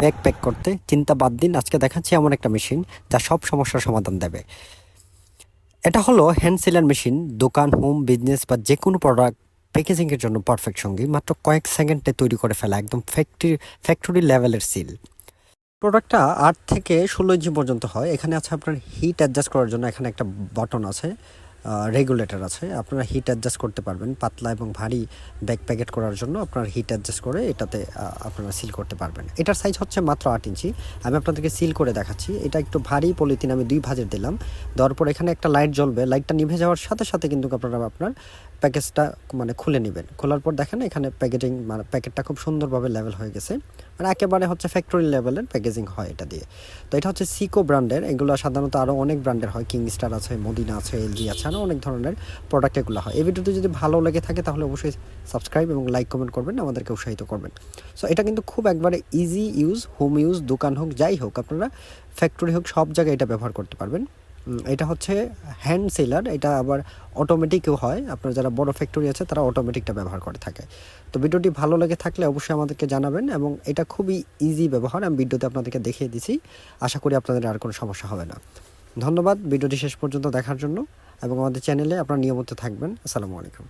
Bag pack করতে চিন্তা বাদ দিন, আজকে দেখাচ্ছি এমন একটা মেশিন যা সব সমস্যার সমাধান দেবে। এটা হলো হ্যান্ড সিলার মেশিন দোকান হোম বিজনেস বা যে কোনো প্রোডাক্ট প্যাকেজিংয়ের জন্য পারফেক্ট সঙ্গী। মাত্র কয়েক সেকেন্ডে তৈরি করে ফেলা, একদম ফ্যাক্টরি ফ্যাক্টরি লেভেলের সিল প্রোডাক্টটা আট থেকে ষোলো ইঞ্চি পর্যন্ত হয়। এখানে আছে আপনার হিট অ্যাডজাস্ট করার জন্য এখানে একটা বটন আছে। রেগুলেটর আছে। আপনারা হিট অ্যাডজাস্ট করতে পারবেন। পাতলা এবং ভারী ব্যাগ প্যাকেট করার জন্য আপনার হিট অ্যাডজাস্ট করে এটাতে আপনারা সিল করতে পারবেন। এটার সাইজ হচ্ছে মাত্র আট ইঞ্চি। আমি আপনাদেরকে সিল করে দেখাচ্ছি। এটা একটু ভারী পলিথিন আমি দুই ভাজের দিলাম। দেওয়ার পর এখানে একটা লাইট জ্বলবে। লাইটটা নিভে যাওয়ার সাথে সাথে কিন্তু আপনারা আপনার প্যাকেজটা মানে খুলে নেবেন। খোলার পর দেখেন এখানে প্যাকেজিং মানে প্যাকেটটা খুব সুন্দরভাবে লেভেল হয়ে গেছে। মানে একেবারে হচ্ছে ফ্যাক্টরি লেভেলের প্যাকেজিং হয় এটা দিয়ে। তো এটা হচ্ছে সিকো ব্র্যান্ডের এগুলো সাধারণত আরও অনেক ব্র্যান্ডের হয়। কিংস্টার আছে মদিনা আছে এলজি আছে। আরও অনেক ধরনের প্রোডাক্ট এগুলো হয়। এই ভিডিওটি যদি ভালো লেগে থাকে তাহলে অবশ্যই সাবস্ক্রাইব এবং লাইক কমেন্ট করবেন, আমাদেরকে উৎসাহিত করবেন। সো এটা কিন্তু খুব একবারে ইজি ইউজ হোম ইউজ দোকান হোক, যাই হোক, আপনারা ফ্যাক্টরি হোক, সব জায়গায় এটা ব্যবহার করতে পারবেন। এটা হচ্ছে হ্যান্ড সেলার এটা আবার অটোমেটিকও হয়। আপনার যারা বড় ফ্যাক্টরি আছে, তারা অটোমেটিকটা ব্যবহার করে থাকে। তো ভিডিওটি ভালো লেগে থাকলে অবশ্যই আমাদেরকে জানাবেন এবং এটা খুবই ইজি ব্যবহার, আমি ভিডিওতে আপনাদেরকে দেখিয়ে দিছি। আশা করি আপনাদের আর কোনো সমস্যা হবে না। ধন্যবাদ, ভিডিওটি শেষ পর্যন্ত দেখার জন্য। এবং আমাদের চ্যানেলে আপনারা নিয়মিত থাকবেন। আসসালামু আলাইকুম।